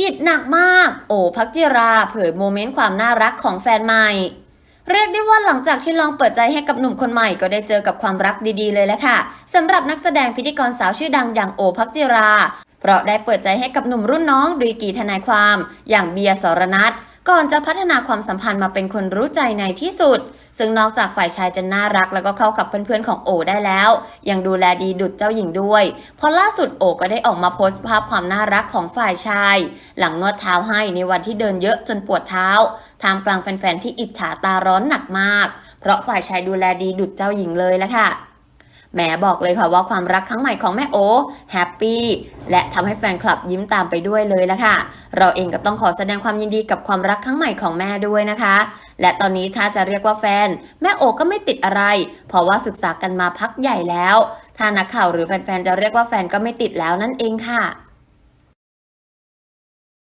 อิดหนักมาก โอพักจิราเผยโมเมนต์ความน่ารักของแฟนใหม่ เรียกได้ว่าหลังจากที่ลองเปิดใจให้กับหนุ่มคนใหม่ก็ได้เจอกับความรักดีๆเลยแหละค่ะสำหรับนักแสดงพิธีกรสาวชื่อดังอย่างโอพักจิรา เพราะได้เปิดใจให้กับหนุ่มรุ่นน้องดีกีทนายความ อย่างเบียร์สรนัท ก่อนจะพัฒนาความสัมพันธ์มาเป็นคนรู้ใจในที่สุด ซึ่งนอกจากฝ่ายชายจะน่ารักแล้วก็เข้ากับเพื่อนๆของโอได้แล้ว ยังดูแลดีดุดเจ้าหญิงด้วย เพราะล่าสุดโอก็ได้ออกมาโพสต์ภาพความน่ารักของฝ่ายชาย หลังนวดเท้าให้ในวันที่เดินเยอะจนปวดเท้าท่ามกลางแฟนๆที่อิจฉาตาร้อนหนักมาก เพราะฝ่ายชายดูแลดีดุดเจ้าหญิงเลยละค่ะ แหมบอกเลยค่ะว่าความรักครั้งใหม่ของแม่โอแฮปปี้และทำให้แฟนคลับยิ้มตามไปด้วยเลยละค่ะ เราเองก็ต้องขอแสดงความยินดีกับความรักครั้งใหม่ของแม่ด้วยนะคะ และตอนนี้ถ้าจะเรียกว่าแฟน แม่โอก็ไม่ติดอะไร เพราะว่าศึกษากันมาพักใหญ่แล้ว ถ้านักข่าวหรือแฟนๆจะเรียกว่าแฟนก็ไม่ติดแล้วนั่นเองค่ะ